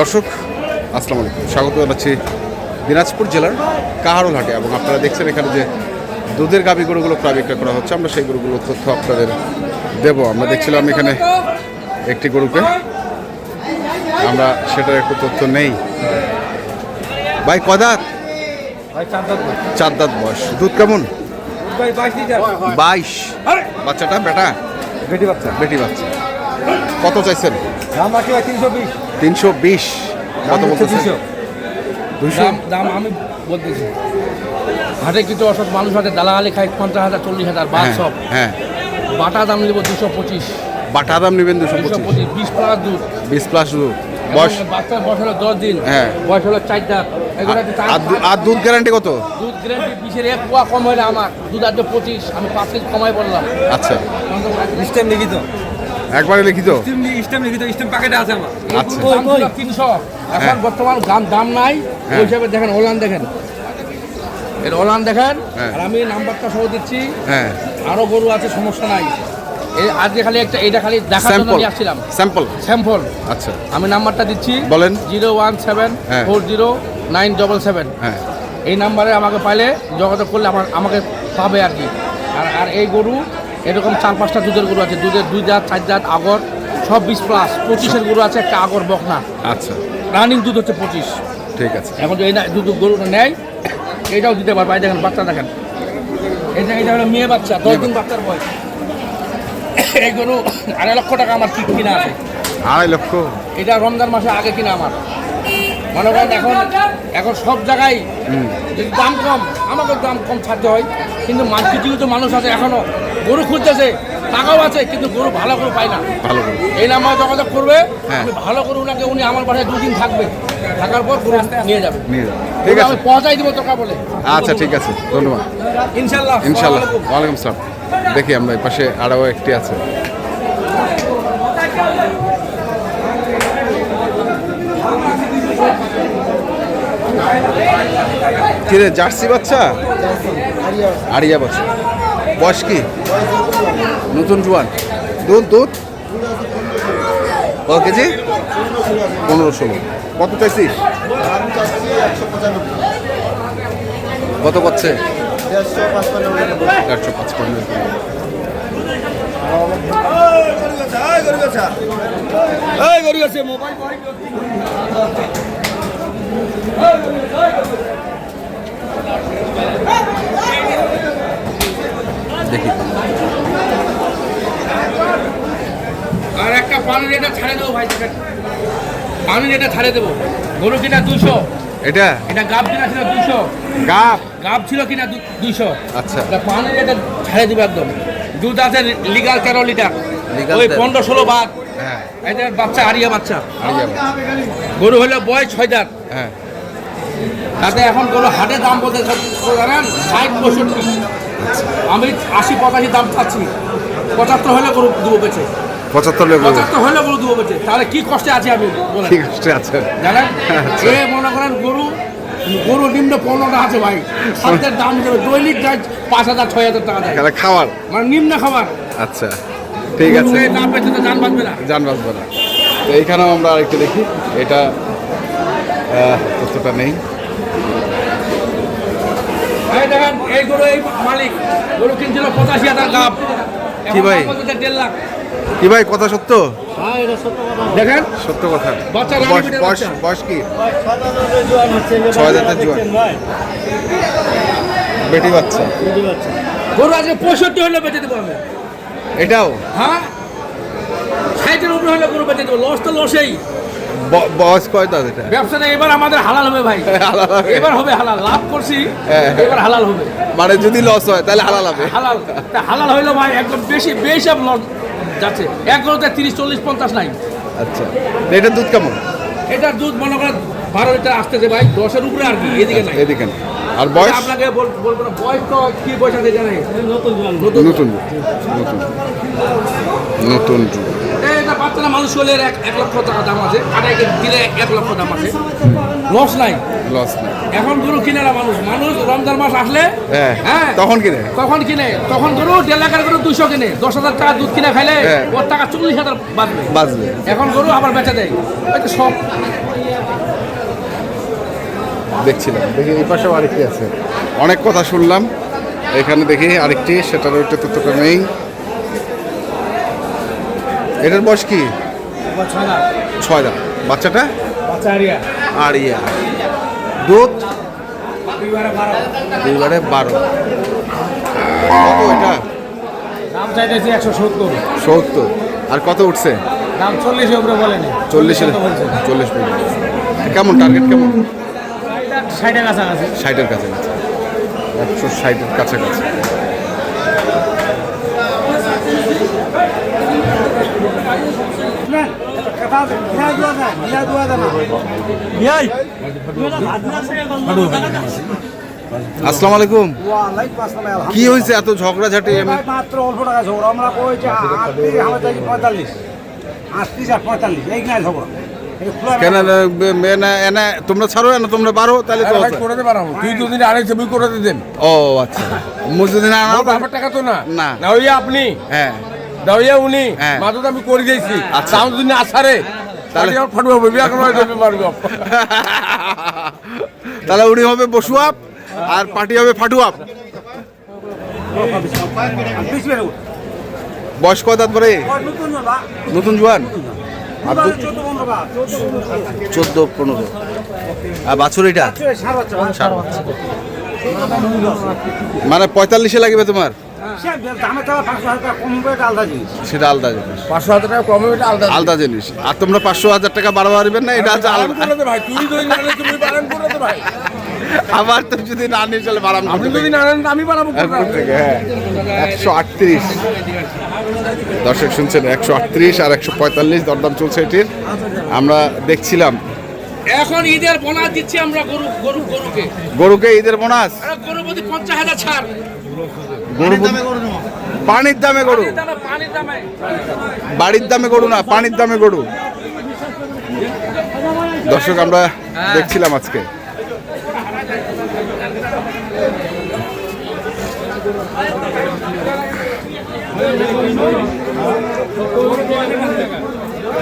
দর্শক আসসালামু আলাইকুম। স্বাগত জানাচ্ছি দিনাজপুর জেলার কাহারোল হাটে এবং আপনারা দেখছেন এখানে যে দুধের গাভী গরুগুলো ক্রয় বিক্রয় করা হচ্ছে। আমরা সেই গরুগুলোর তথ্য আপনাদের দেব। আমরা দেখছিলাম এখানে একটি গরুকে। আমরা সেটার একটু তথ্য নেই। ভাই কদাত চার দাঁত বয়স। দুধ কেমন? বাইশ। বাচ্চাটা বেটা? বেটি বাচ্চা। বেটি বাচ্চা। কত চাইছেন? তিনশো বিশ। কত বলতেছেন? দাম আমি বলতেছি। হাটে কিছু অসৎ মানুষ হাটে দালালি খাই পঞ্চাশ হাজার চল্লিশ হাজার বাদ সব। হ্যাঁ। বাটা দাম নেব দুশো পঁচিশ। বাটা দাম নেবেন দুশো পঁচিশ। বিশ প্লাস দুধ। বিশ প্লাস দুধ। বয়স? বাচ্চার বয়স হলো দশ দিন। হ্যাঁ। বয়স হলো চার দাঁত। এগুলো একটু চার- আর দুধ গ্যারান্টি কত? দুধ গ্যারান্টি বিশের এক পোয়া কম হলে আমার। দুধ আজকে পঁচিশ আমি পাঁচ কেজি কমাই বললাম। আচ্ছা। স্টেম লিখিত। একবারে লিখিত? লিখিত স্টেম প্যাকেটে আছে আমার। আচ্ছা। তিনশো এখন হ্যাঁ। বর্তমান দাম দাম নাই। হ্যাঁ। ওই হিসাবে দেখেন ওলান দেখেন। এর ওলান দেখেন হ্যাঁ। আর আমি নাম্বারটা সহ দিচ্ছি। হ্যাঁ। আরও গরু আছে সমস্যা নাই। এই আজকে খালি একটা এটা খালি দেখার জন্য স্যাম্পল নিয়ে আসছিলাম। স্যাম্পল স্যাম্পল আচ্ছা। আমি নাম্বারটা দিচ্ছি। বলেন। জিরো ওয়ান সেভেন হ্যাঁ। Four zero nine double seven. হ্যাঁ। এই নাম্বারে আমাকে পাইলে যোগাযোগ করলে আমার আমাকে পাবে আর কি। আর আর এই গরু এরকম চার পাঁচটা দুধের গরু আছে। দুধের দুই দাঁত চার দাঁত আগর সব বিশ প্লাস। পঁচিশের গরু আছে একটা আগর বকনা। আচ্ছা। রানিং দুধ হচ্ছে পঁচিশ। ঠিক আছে। এখন এই না- দুধ গরুটা নেয়। এটাও দিতে পারবে। এই দেখেন বাচ্চা দেখেন। এটা এটা হলো মেয়ে বাচ্চা দশ দিন বাচ্চার বয়স। এই গরু আড়াই লক্ষ টাকা আমার কি কিনা আছে। আড়াই লক্ষ? এটা রমজান মাসে আগে কিনা আমার। মনে করেন এখন এখন সব জায়গায় যদি দাম কম আমাকে দাম কম ছাড়তে হয়। কিন্তু কিছু কিছু মানুষ আছে এখনও। গরু খুঁজতেছে টাকাও আছে কিন্তু গরু ভালো করে পায় না। ভালো করে এই নাম্বার যোগাযোগ করবে হ্যাঁ। আমি ভালো করে উনাকে উনি আমার বাসায় দুদিন থাকবে। থাকার পর গরু নিয়ে যাবে। নিয়ে যাও। ঠিক আছে। আমি পৌঁছাই দিব টাকা বলে। আচ্ছা ঠিক আছে। ধন্যবাদ। ইনশাল্লাহ। ইনশাল্লাহ। ওয়ালাইকুম সালাম। দেখি আমরা এই পাশে আরও একটি আছে। কিরে জার্সি বাচ্চা? আরিয়া বাচ্চা। বয়স কি? নতুন জোয়ান। দুধ দুধ? কত কেজি? পনেরো ষোলো। কত চাইছিস? কত পাচ্ছে? চারশো পাঁচপান্ন মোবাইল। দেখি। আর একটা পানির এটা ছাড়ে দেবো ভাই পানির এটা ছাড়ে দেবো। গরু কিনা দুশো। এটা? এটা গাব কিনা ছিল দুশো। গাপ গাব ছিল কিনা দুশো। আচ্ছা। পানির এটা ছাড়ে দেবো একদম। দুধ আছে লিগাল তেরো লিটার। ওই পনেরো ষোলো বাদ। হ্যাঁ। এটা বাচ্চা। আরিয়া বাচ্চা। গরু হলো বয়স ছয় দাঁত। হ্যাঁ। তাতে এখন গরু হাটে দাম বলতে জানেন? ষাট পঁয়ষট্টি। আমি আশি পঁচাশি দাম চাচ্ছি। পঁচাত্তর হলে গরু দেবো বেচে। পঁচাত্তর লেবু পঁচাত্তর হলে গরু দেবো বেচে। তাহলে কি কষ্টে আছে আমি? ঠিক আছে জানেন? আচ্ছা। এ মনে করেন গরু গরু নিম্ন পনেরোটা আছে ভাই। খাদ্যের দাম দেবে দৈনিক যায় পাঁচ হাজার ছয় হাজার টাকা দেয়। খাওয়ার মানে নিম্ন খাবার। আচ্ছা। ঠিক আছে। না পেতে তো জান বাঁচবে না। জান বাঁচবে না। এইখানেও আমরা আরেকটু দেখি। এটা তথ্যটা নেই। দেখেন এই গরু এই মালিক গরু কিনছিল পঁচাশি হাজার লাভ কি ভাই? দেড় লাখ। কি ভাই কথা সত্য? দেখেন? সত্য কথা। বয়স বয়স কি? ছয় দাঁতের জোয়ান বেটি বাচ্চা। গরু আজকে পঁয়ষট্টি হলে বেঁচে দেবো আমি। এটাও? হ্যাঁ? ষাটের উপরে হলে গরু বেঁচে দেবো। লস তো লসেই। বয়স কয় এটা ব্যবসাটা এবার আমাদের হালাল হবে ভাই। এবার হবে হালাল লাভ করছি হ্যাঁ। এবার হালাল হবে। মানে যদি লস হয় তাহলে হালাল হবে। হালাল। হালাল হইল ভাই একদম বেশি বেশি লস যাচ্ছে। এক গরুতে তিরিশ চল্লিশ পঞ্চাশ নাই। আচ্ছা। এটার দুধ কেমন? এটার দুধ মনে করেন বারো লিটার আসতেছে ভাই দশের উপরে আর কি এদিকে নাই। এদিকে না। আর বয়স? আপনাকে বল- বলব না বয়স তো কি বয়স আছে জানেন? নতুন নতুন। নতুন নতুন দুধ। এটা বাচ্চারা মানুষ হলে এক এক লক্ষ টাকা দাম আছে আড়াই কেজি দিলে এক লক্ষ দাম আছে। লস নাই। লস নেই। এখন গরু কিনে না মানুষ। মানুষ রমজান মাস আসলে হ্যাঁ হ্যাঁ তখন কিনে। তখন কিনে। তখন গরু দেড় লাখের গরু দুশো কিনে। দশ হাজার টাকা দুধ কিনে খাইলে হ্যাঁ। ওর টাকা চল্লিশ হাজার বাঁচবে। বাজবে এখন গরু আবার বেচে দেয়। এটা সব। দেখছিলাম দেখি এই পাশেও আরেকটি আছে। অনেক কথা শুনলাম। এখানে দেখি আরেকটি সেটারও একটা তথ্যটা নেই। এটার বয়স কি? ছয় দাম বাচ্চাটা? আর ইয়া দুধ? দুইবারে বারো। কত এটা? দাম চাইতেছি একশো সত্তর। সত্তর। আর কত উঠছে? দাম চল্লিশের উপরে বলেনি। চল্লিশের চল্লিশ কেমন টার্গেট কেমন? ষাটের কাছাকাছি। ষাটের কাছাকাছি। একশো ষাটের কাছাকাছি। আসসালামু আলাইকুম। কি হয়েছে এত ঝগড়াঝাটি? আমি মাত্র অল্প টাকা ঝগড়া। আমরা কইছি পঁয়তাল্লিশ। আটত্রিশ আর পঁয়তাল্লিশ। এই নাই ঝগড়া। কেন এনে এনে তোমরা ছাড়ো না তোমরা বারো তাহলে তো তুই যদি ছবি করে দেন ও আচ্ছা। মুজুদিন টাকা তো না। না। না ওই আপনি। হ্যাঁ। দাওয়া উনি হ্যাঁ। মাত্র তো আমি করে দিয়েছি আচ্ছা। দাম যদি আসারে তাহলে- আমি পারব তাহলে উনি হবে বসুয়াপ আর পার্টি হবে ফাটুয়াপ। বয়স কয় দাঁত পরে নতুন জোয়ান আর চোদ্দ পনেরো আর বাছুর এটা। মানে পঁয়তাল্লিশে লাগবে তোমার পাঁচশো হাজার টাকা জিনিস। সেটা আলাদা জিনিস। পাঁচশো হাজার টাকা কমে এটা আলাদা আলাদা জিনিস। আর তোমরা পাঁচশো হাজার টাকা পারবেন না এটা হচ্ছে আলাদা। ভাই তুই যদি না তুমি বারান করে ভাই। আবার তো যদি না নিয়ে চলে বাড়াম আপনি যদি না নেন আমি বাড়াবো থেকে হ্যাঁ। একশো আটত্রিশ। দর্শক শুনছেন একশো আটত্রিশ আর একশো পঁয়তাল্লিশ দরদাম চলছে এটির। আমরা দেখছিলাম। এখন ঈদের বোনাস দিচ্ছি আমরা গরু গরু গরুকে। গরুকে ঈদের বোনাস। গরু প্রতি পঞ্চাশ হাজার ছাড়। গরু পানির দামে গরু পানির দামে পানির দামে বাড়ির দামে গরু না পানির দামে গরু? দর্শক আমরা দেখছিলাম আজকে।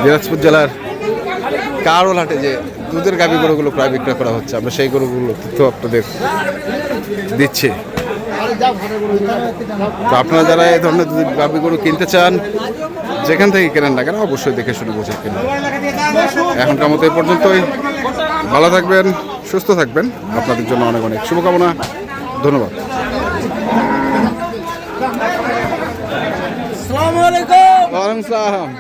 দিনাজপুর জেলার কারোল হাটে যে দুধের গাভী গরুগুলো প্রায় বিক্রয় করা হচ্ছে আমরা সেই গরুগুলো তথ্য আপনাদের দিচ্ছি। তো আপনারা যারা এই ধরনের গাভী গরু কিনতে চান যেখান থেকে কেনেন না কেন অবশ্যই দেখে শুনে বুঝে কেনেন। এখনকার মতো এই পর্যন্তই। ভালো থাকবেন সুস্থ থাকবেন। আপনাদের জন্য অনেক অনেক শুভকামনা। ধন্যবাদ। ওয়ালাইকুম আসসালাম